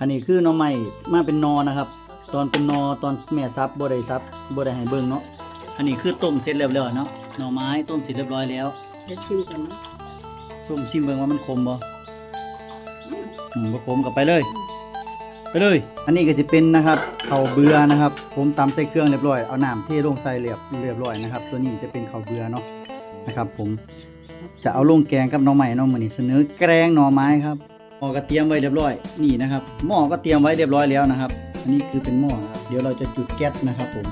อันนี้คือหน่อไม้มาเป็นนอนะครับ ตอนเป็นนอตอนแม่ซับบ่ได้ซับบ่ได้ให้เบิ่งเนาะอันนี้คือต้มเสร็จเรียบร้อยเนาะหน่อไม้ต้มเสร็จเรียบร้อยแล้วเดี๋ยวชิมกันนะต้มชิมเบิ่งว่ามันขมบ่อืมบ่ขมก็ไปเลย ไปเลย อันนี้ก็จะเป็นนะครับข้าวเบื่อนะครับ ผมตำใส่เครื่องเรียบร้อยเอาน้ำเทลงใส่เรียบเรียบร้อยนะครับ ตัวนี้จะเป็นข้าวเบื่อเนาะนะครับ ผมจะเอาลงแกงกับหน่อไม้เนาะมื้อนี้เสนอแกงหน่อไม้ครับห ม้อก็เตรียมไว้เรียบร้อยนี่นะครับ หม้อก็เตรียมไว้เรียบร้อยแล้วนะครับ อันนี้คือเป็นหม้อครับเดี๋ยวเราจะจุดแก๊สนะครับผม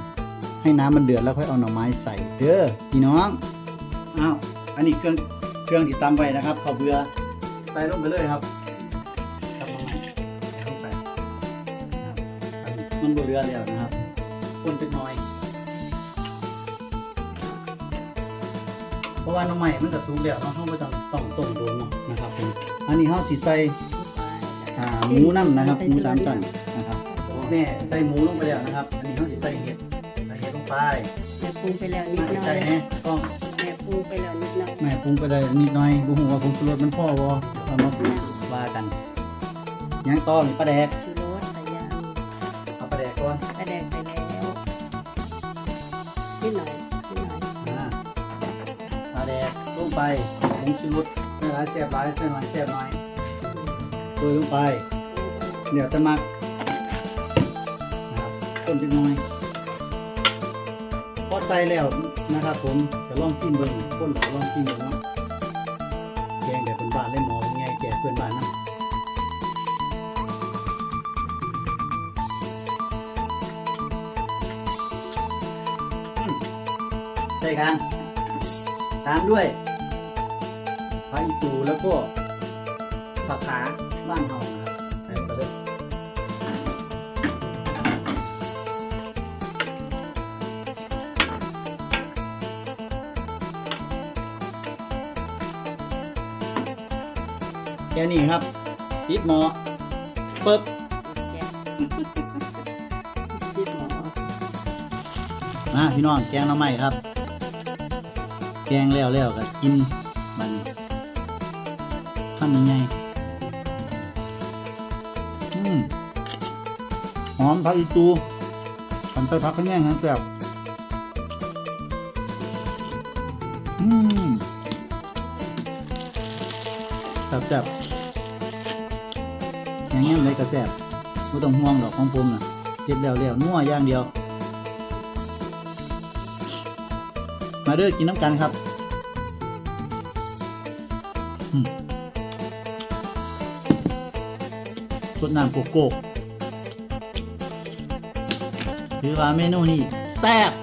ให้น้ำมันเดือดแล้วค่อยเอาหน่อไม้ใส่เด้อพี่น้องอ้าวอันนี้เครื่องเครื่องที่ตำไว้นะครับข้าวเบื่อใส่ลงไปเลยครับครับหน่อไม้ใส่ลงไปนะครับอันนี้มันบเรือแล้วนะครับคนจักหน่อย เพราะว่าน้ำใหม่มันก็สูงแล้วเนาะเขาก็ต้องต้องต้มโดนเนาะนะครับผมอันนี้เขาสิใส่อ่าหมูน้ำนะครับหมูสามชั้นนะครับแม่ใส่หมูลงไปแล้วนะครับ อันนี้เขาสิใส่เห็ดใส่เห็ดลงไปแม่ปรุงไปแล้วนิดมาหน่อใกล้ยๆแน่กล้องแม่ปรุงไปแล้วนิดหน่อยแม่ปรุงไปได้นิดหน่อยบุหัวาผงชูรสมันพ่อวเอามาว่ากันยังต้อนี่ปลาแดกชูรสใส่ยางเอาปลาแดกก่อนกระแดงใส่แล้วนิดหน่อยนิดหน่อย ลงไปผงชูรสใส่หลายแซ่บหลายใส่หน่อยแซ่บหน่อยโรยลงไป เดี๋ยวจะหมักนะครับต้นจักหน่อยพอใส่แล้วนะครับ ผมจะลองชิมเบิ่งคนก็ลองชิมเบิ่งเนาะแกงแบบเป็นบ้านเล่นหมอเป็นไงแกเพื่อนบ้านนะใส่กันตามด้วย ผักอีตูแล้วก็ผักขาบ้านเฮานะครับใส่ไปเลยแค่นี้ครับปิดหมอปึ๊บแกะนิดหน่อมาพี่น้องแกงหน้ำใหม่ครับ แกงแล้วแล้วก็กินมัน ทำยังไงอืมหอมผักอีตูผันไปพักกันแย่งแบบอืมแซ่บอย่างเงี้ยเลยก็แซ่บไม่ต้องห่วงดอกของผมนะเจ็ดแล้วแล้วนัวอย่างเดียว มาเด้อกินน้ำกันครับ ดน้ำโกโก้ถือว่าเมนูนี้แซ่บ